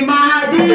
ಮಾಡಿ ಮಾಡಿ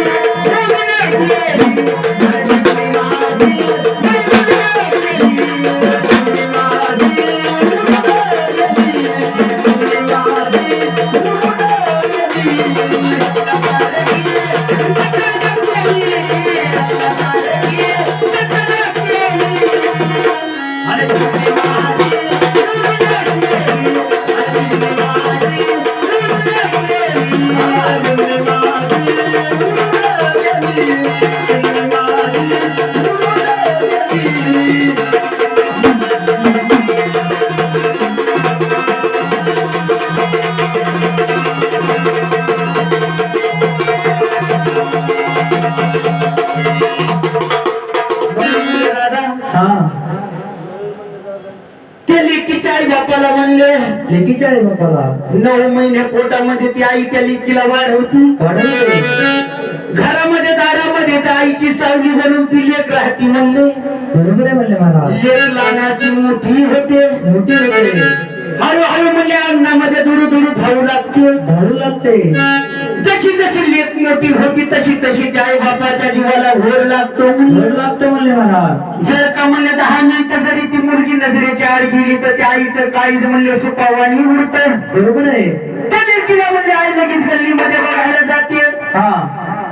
नऊ महिने पोटामध्ये ती आई त्या लेकीला वाढवती. घरामध्ये दारामध्ये त्या आईची सावली बनून ती लेख राहती म्हणले. बरोबर आहे म्हणले मोठी होते. मोठी होते. हळूहळू म्हणजे अंगणामध्ये धुडू धुडू धावू लागते. धावू लागते. जशी जशी लेक मोठी होती तशी तशी त्या आई बापाच्या जीवाला घोर लागतो. धड लागतो म्हणले महाराज. जर का म्हणले दहा मिनिटं जरी ती मुलगी नजरेच्या आड गेली तर त्या आईचं काळीज म्हणले सुपावानी उडत. बरोबर आहे. त्या लेकीला म्हणले आई लगेच गल्लीमध्ये बघायला जाते. हा.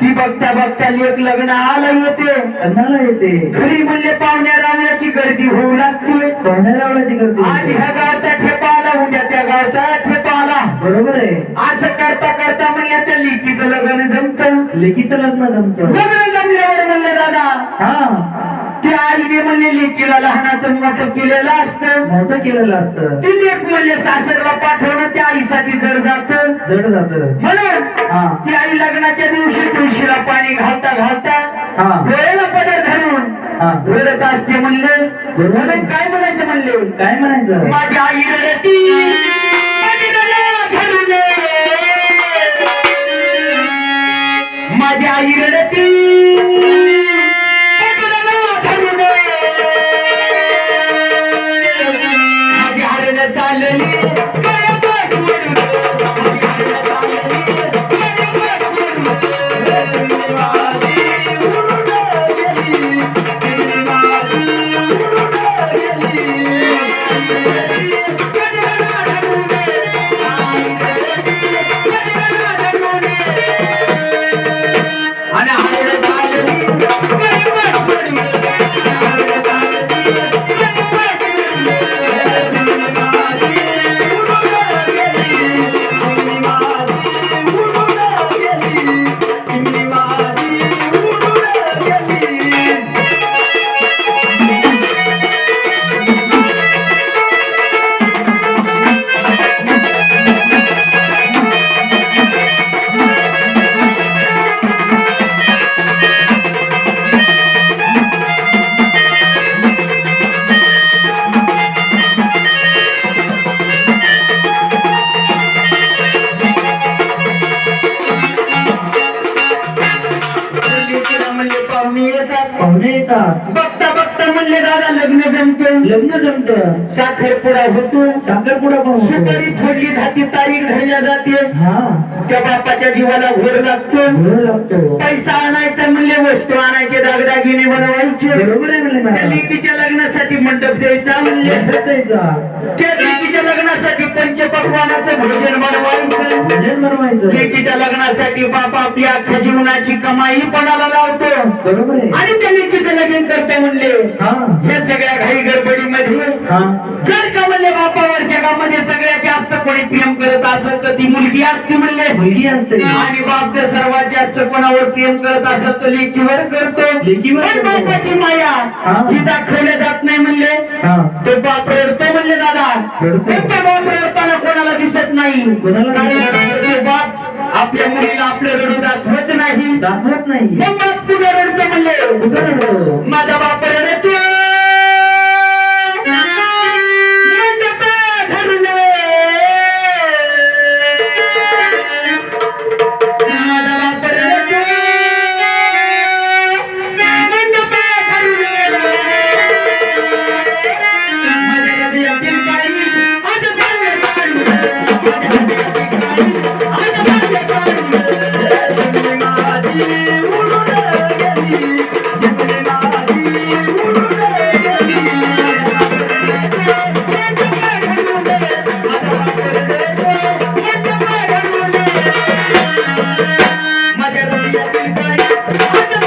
ती बघता बघता लेक लग्न आला येते. अन्नाला येते. घरी म्हणले पाहुण्या रावण्याची गर्दी होऊ लागते. पाहुण्यारावळाची आज करते ह्या गावचा ठेपा आला उद्या त्या गावचा ठेपा आला बरोबर आहे. असं करता करता म्हणल्या त्या लेकीचं लग्न जमत? लेकीचं लग्न जमतं. लग्न जमल्यावर म्हणले दादा हा. त्या आईने म्हणले लेकीला लहानाचं मोठं केलेलं असतं. मोठं केलेलं असतं. ती लेक म्हणले सासरला पाठवणं त्या आईसाठी जड जात. जड जात. म्हणून हा. ती आई लग्नाच्या दिवशी तुळशीला पाणी घालता घालता हा. डोळ्याला पदर धरून रडत असते म्हणले. म्हणून काय म्हणायचं म्हणले? काय म्हणायचं? माझी आई रडती. माझी 嗯 जमते लग्न जमत. साखरपुडा होतो. साखरपुडा पण. सुपारी फोडली जाते तारीख धरल्या जाते. हा. त्या बापाच्या जीवाला घोर लागतो. घोर लागतो. पैसा आणायचा म्हणले वस्तू आणायचे दागदागिने बनवायचे. बरोबर आहे म्हणले त्या महाराज. लेकीच्या लग्नासाठी मंडप द्यायचा म्हणले. द्यायचा. त्या लेकीच्या लग्नासाठी पंचपक्वानाचं भोजन बनवायचं. भजन बनवायचं. लेकीच्या लग्नासाठी बाप आपली अख्ख्या जीवनाची कमाई पणाला लावतो. बरोबर आहे. आणि त्या लेकीचं लग्न करते म्हणले. हा. सगळ्या घाई गडबडीमध्ये हा. जर का म्हणले बापावर जगामध्ये सगळ्यात जास्त कोणी प्रेम करत असेल तर ती मुलगी असते म्हणले. मुलगी असते. आणि बाप जर सर्वात जास्त कोणावर प्रेम करत असेल तर लेकीवर करतो. लेकीवर. बापाची माया हा. दाखवल्या जात नाही म्हणले. तो बाप रडतो म्हणले दादा त्या बाप रडताना कोणाला दिसत नाही. कोणाला. तो बाप आपल्या मुलीला आपलं रडू दाखवत नाही. दाखवत नाही. मग बाप तुझं रडतो म्हणले? माझा बाप रडतो Thank you.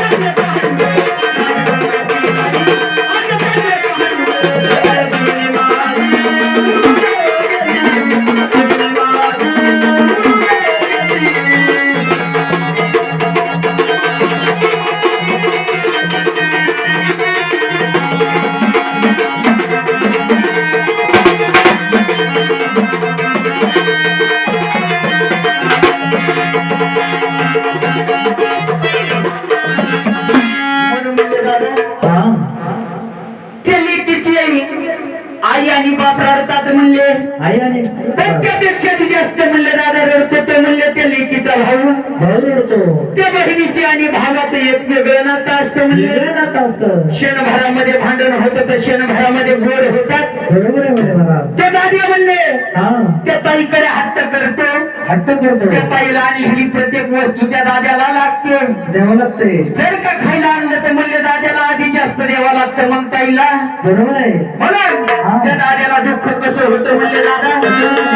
त्यापेक्षा जास्त म्हणले दादा रडतो तो म्हणले त्या लेकीचा भाऊ भाऊ रडतो त्या बहिणीची आणि भावाचं एक वेगळं नातं असतं म्हणले वेगळं नातं असतं. क्षणभरामध्ये भांडण होतं तर क्षणभरामध्ये गोड होतात. बरोबर आहे म्हणे मला ते दादी म्हणले हा त्या ताईकडे हट्ट करतो. हट्ट करतो. त्या ताईला आणि ही प्रत्येक वस्तू त्या दाद्याला लागते. द्यावं लागते. जर का खायला आणलं तर म्हणले दाद्याला आधी जास्त द्यावं लागतं मग ताईला. बरोबर आहे. म्हणून त्या दाद्याला दुःख कसं होतं म्हणले दादा?